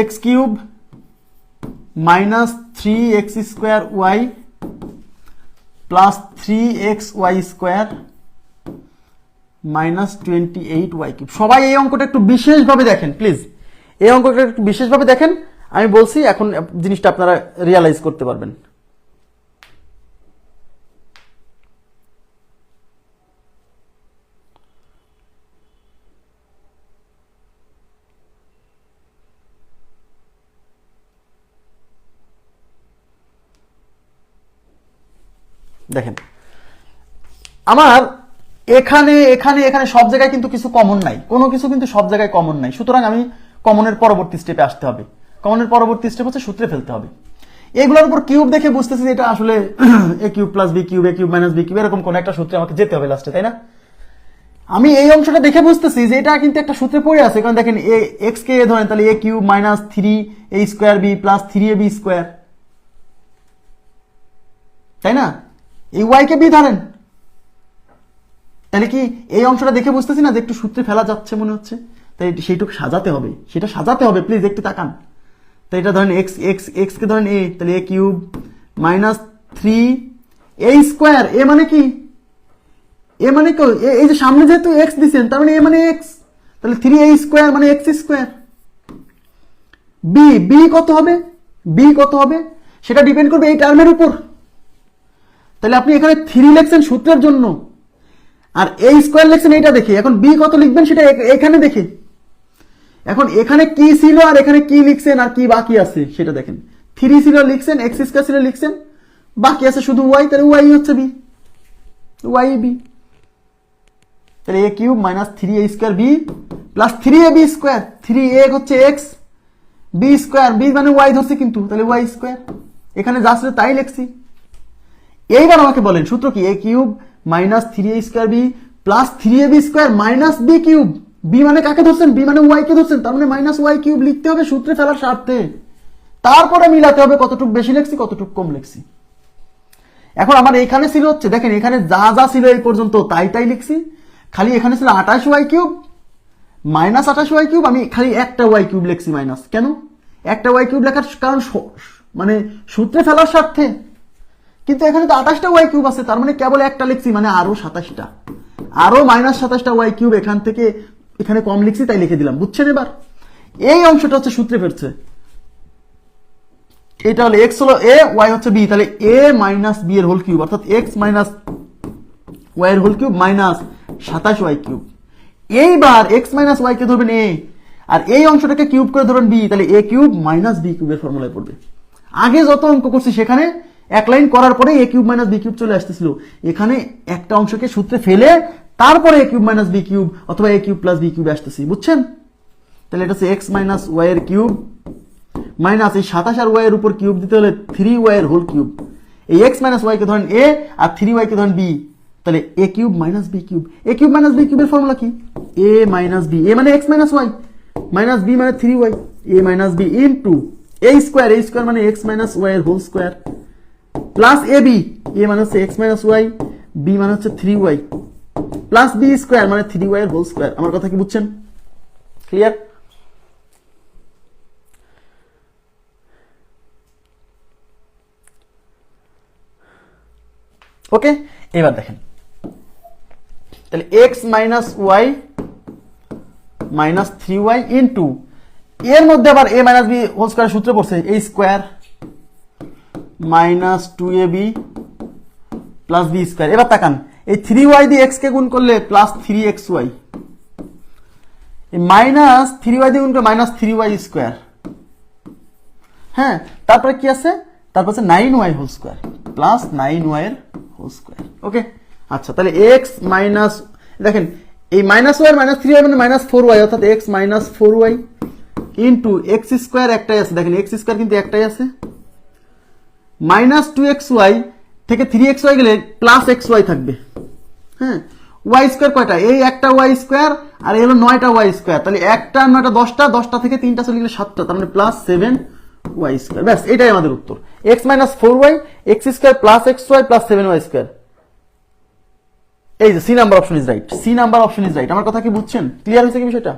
X cube minus three X square Y plus three X Y square minus twenty eight Y cube সবাই এই অঙ্কটা একটু বিশেষভাবে দেখেন প্লিজ এই অঙ্কটা একটু বিশেষভাবে দেখেন। আমি বলছি, এখন জিনিসটা আপনারা রিয়ালাইজ করতে পারবেন। দেখেন। আমার এখানে এখানে এখানে সব জায়গায় কিন্তু কিছু কমন নাই। কোনো কিছু কিন্তু সব জায়গায় কমন নাই। সুতরাং আমি কমনের পরবর্তী স্টেপে আসতে হবে। কমনের পরবর্তী স্টেপ হচ্ছে সূত্রে ফেলতে হবে। এগুলোর উপর কিউব দেখে বুঝতেছি এটা আসলে A cube plus B cube A cube minus B cube এরকম কোন একটা সূত্রে আমাকে যেতে হবে লাস্টে তাই না? আমি এই অংশটা দেখে বুঝতেছি যে এটা কিন্তু একটা সূত্রে পড়ে আছে। কারণ দেখেন, এ এক্স কে এ ধরেন, তাহলে A cube minus three A square B plus three A B square তাই না? এই ওয়াই কে বি ধরেন। তাহলে কি এই অংশটা দেখে বুঝতেছি না যে একটু সূত্রে ফেলা যাচ্ছে মনে হচ্ছে? তাই সেইটুকু সাজাতে হবে। সেটা সাজাতে হবে প্লিজ একটু তাকান। তাই এটা ধরেন এক্স এক্স এক্স কে ধরেন এ তাহলে A cube minus three A square A মানে কি? এ মানে এই যে সামনে যেহেতু এক্স দিচ্ছেন তার মানে এ মানে এক্স তাহলে থ্রি এ স্কোয়ার মানে এক্স স্কোয়ার বি বি কত হবে? বি কত হবে? সেটা ডিপেন্ড করবে এই টার্মের উপর। তাহলে আপনি এখানে থ্রি লিখছেন সূত্রের জন্য। আর এই স্কোয়ার লিখছেন এইটা দেখে। এখন বি কত লিখবেন সেটা এখানে দেখে। এখন এখানে কি ছিল আর এখানে কি লিখছেন আর কি বাকি আছে সেটা দেখেন। থ্রি ছিল লিখছেন এক্স স্কোয়ার ছিল লিখছেন, বাকি আছে শুধু ওয়াই তাহলে ওয়াই হচ্ছে বি ওয়াই বি তাহলে A cube minus three A square B plus three A B square three A হচ্ছে এক্স বি স্কোয়ার বি মানে ওয়াই ধরছে কিন্তু। তাহলে ওয়াই স্কোয়ার এখানে যা ছিল তাই লিখছি। এইবার আমাকে বলেন, সূত্র কি? A cube minus three A square B plus three A B square minus B cube. B মানে কাকে ধরছেন? বি মানে ওয়াই কে ধরছেন। তার মানে মাইনাস ওয়াই কিউব লিখতে হবে সূত্রে ফেলার স্বার্থে। তারপরে মিলাতে হবে কতটুকু বেশি লিখছি, কতটুকু কম লিখছি। এখন আমার এখানে ছিল হচ্ছে, দেখেন এখানে যা যা ছিল এই পর্যন্ত তাই তাই লিখছি। খালি এখানে ছিল আঠাশ ওয়াই কিউব, মাইনাস আঠাশ ওয়াই কিউব, আমি খালি একটা ওয়াই কিউব লিখছি মাইনাস। কেন? একটা ওয়াই কিউব লেখার কারণ মানে সূত্রে ফেলার স্বার্থে। কিন্তু এখানে তো আঠাশটা ওয়াই কিউব আছে, তার মানে কেবল একটা লিখছি মানে আরও সাতাশটা। আরও মাইনাস সাতাশটা ওয়াই কিউব এখান থেকে এখানে কম লিখছি, তাই লিখে দিলাম, বুঝছেন এবার? এই অংশটা হচ্ছে সূত্রে ফেরছে। এটা হলো এক্স হলো এ ওয়াই হচ্ছে বি তাহলে এ মাইনাস বি এর হোল কিউব অর্থাৎ এক্স মাইনাস ওয়াই এর হোল কিউব মাইনাস সাতাশ ওয়াই কিউব এইবার এক্স মাইনাস ওয়াই কে ধরবেন এ আর এই অংশটাকে কিউব করে ধরবেন বি তাহলে এ কিউব মাইনাস বি কিউবের ফর্মুলায় পড়বে। আগে যত অঙ্ক করছি সেখানে এক লাইন করার পরে A cube minus B cube চলে আসতেছিল। এখানে একটা অংশকে সূত্রে ফেলে তারপরে A cube minus B cube অথবা A cube plus B cube আসতেছি, বুঝছেন? তাহলে এটা হচ্ছে এক্স মাইনাস ওয়াই এর কিউব মাইনাস এই সাতাশ আর ওয়াই এর উপর কিউব দিতে হলে থ্রি ওয়াই এর হোল কিউব। এই এক্স মাইনাস ওয়াই কে ধরেন এ আর থ্রি ওয়াই কে ধরেন বি তাহলে A cube minus b cube. A cube minus b কিউবের ফর্মুলা কি? এ মাইনাস বি এ মানে x minus y minus b মানে three y a minus b into a square a square মানে x minus Y এর whole square plus a b a মানে হচ্ছে x minus y b মানে হচ্ছে three y plus b square মানে three y whole square আমার কথা কি বুঝছেন? ক্লিয়ার ওকে এবার দেখেন। তাহলে x minus y minus three y into এর মধ্যে আবার a minus b whole square সূত্র পড়ছে এই square minus two a b plus b square এবার তাকান, এই থ্রি ওয়াই দিয়ে এক্স কে গুণ করলে plus three x y minus three y দিয়ে গুণ করলে মাইনাস থ্রি ওয়াই স্কোয়ার হ্যাঁ তারপরে কি আছে? তারপর আছে nine y whole square plus nine y এর হোল স্কোয়ার ওকে? আচ্ছা তাহলে এক্স মাইনাস দেখেন, এই minus y minus three y মানে মাইনাস ফোর ওয়াই অর্থাৎ x minus four y into x square একটাই আছে। দেখেন এক্স স্কোয়ার কিন্তু একটাই আছে। মাইনাস টু এক্স ওয়াই থেকে থ্রি এক্স ওয়াই গেলে প্লাস এক্স ওয়াই থাকবে। হ্যাঁ? ওয়াই স্কোয়ার কয়টা? এই একটা ওয়াই স্কোয়ার আর এই হলো নয়টা ওয়াই স্কোয়ার। তাহলে একটা নয়টা দশটা দশটা থেকে তিনটা চলে গেলে সাতটা, তার মানে প্লাস সেভেন ওয়াই স্কোয়ার। ব্যাস, এটাই আমাদের উত্তর। X minus four y, x square plus x y plus seven y square. এই যে C number option is right. C number option is right. আমার কথা কি বুঝছেন? ক্লিয়ার হয়েছে কি বিষয়টা?